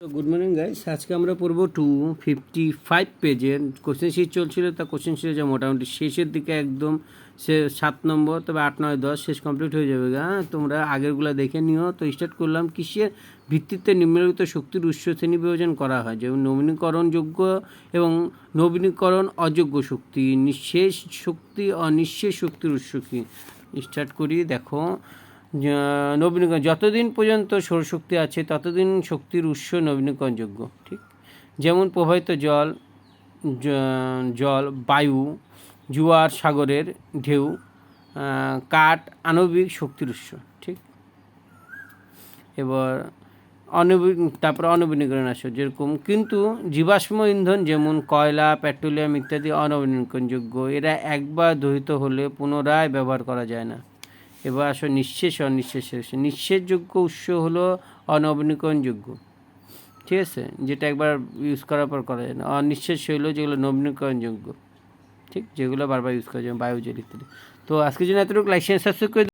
তো good morning guys আজকে আমরা পড়ব টু ফিফটি ফাইভ পেজের কোশ্চেন শিট চলছিল, তা কোশ্চেন শিটে যা মোটামুটি শেষের দিকে একদম সে সাত নম্বর, তবে আট, নয়, দশ, শেষ কমপ্লিট হয়ে যাবে হ্যাঁ তোমরা আগেরগুলো দেখে নিও। তো স্টার্ট করলাম, কিসের ভিত্তিতে নিম্নলিখিত শক্তির উৎস শ্রেণি বিভাজন করা হয়? যেমন নবীনীকরণযোগ্য এবং নবীনীকরণ অযোগ্য শক্তি। নিঃশেষ শক্তি, অনিঃশেষ শক্তির উৎস কী? স্টার্ট করি, দেখো। নবীনীকরণ যতদিন পর্যন্ত সৌরশক্তি আছে, ততদিন শক্তির উৎস নবীনীকরণযোগ্য ঠিক? যেমন প্রবাহিত জল জল, বায়ু, জোয়ার, সাগরের ঢেউ কাঠ, আণবিক শক্তির উৎস, ঠিক? এবার অনবী তারপর অনবীনীকরণ আসে, যেরকম, কিন্তু জীবাশ্ম ইন্ধন যেমন কয়লা, পেট্রোলিয়াম ইত্যাদি অনবীনীকরণযোগ্য এরা একবার দহিত হলে পুনরায় ব্যবহার করা যায় না। এবার আসো নিঃশেষ, অনিঃশেষ নিঃশেষযোগ্য উৎস হলো অনবীনীকরণযোগ্য ঠিক আছে? যেটা একবার ইউজ করার পর করা যায় না। অনিঃশেষ হইল যেগুলো নবীকরণযোগ্য ঠিক? যেগুলো বারবার ইউজ করা যায় বায়ু জল ইত্যাদি তো আজকে জন্য এতটুকু। লাইসেন্স সাবস্ক্রাইব করে